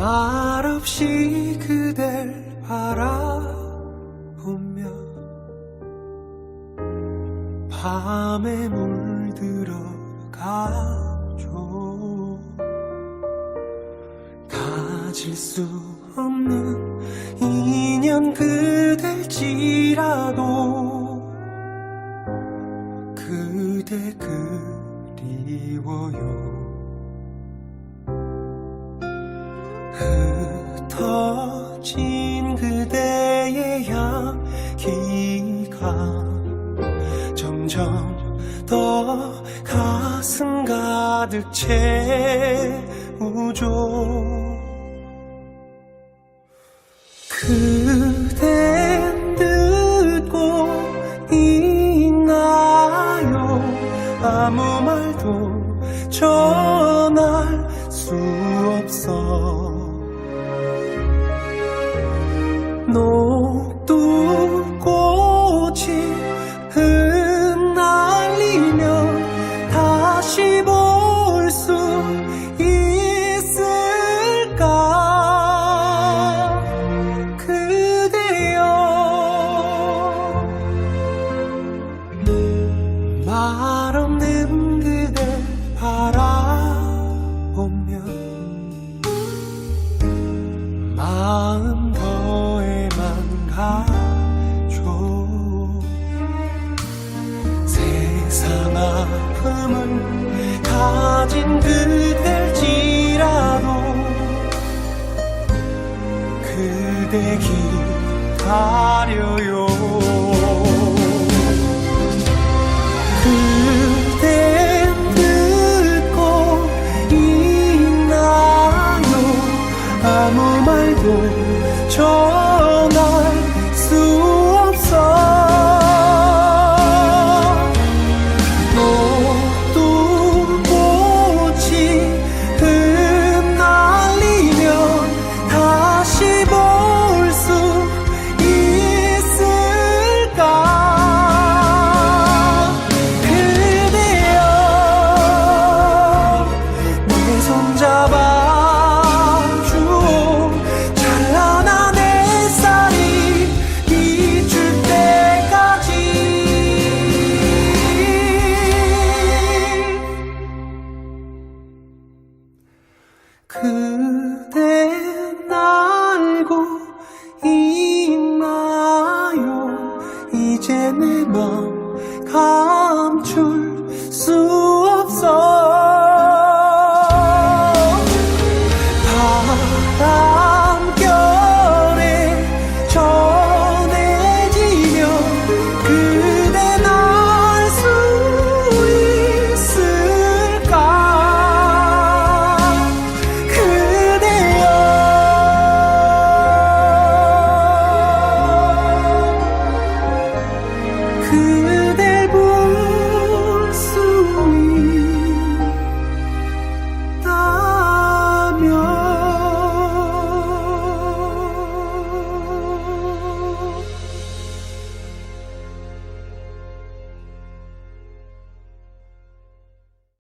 말없이 그댈 바라보며 밤에 물들어 가죠. 가질 수 없는 인연 그댈지라도 그대 그리워요 흩어진 그대의 향기가 점점 더 가슴 가득 채우죠. 그댄 듣고 있나요? 아무 말도 전 가죠 세상 아픔을 가진 그댈지라도 그대 기다려요 그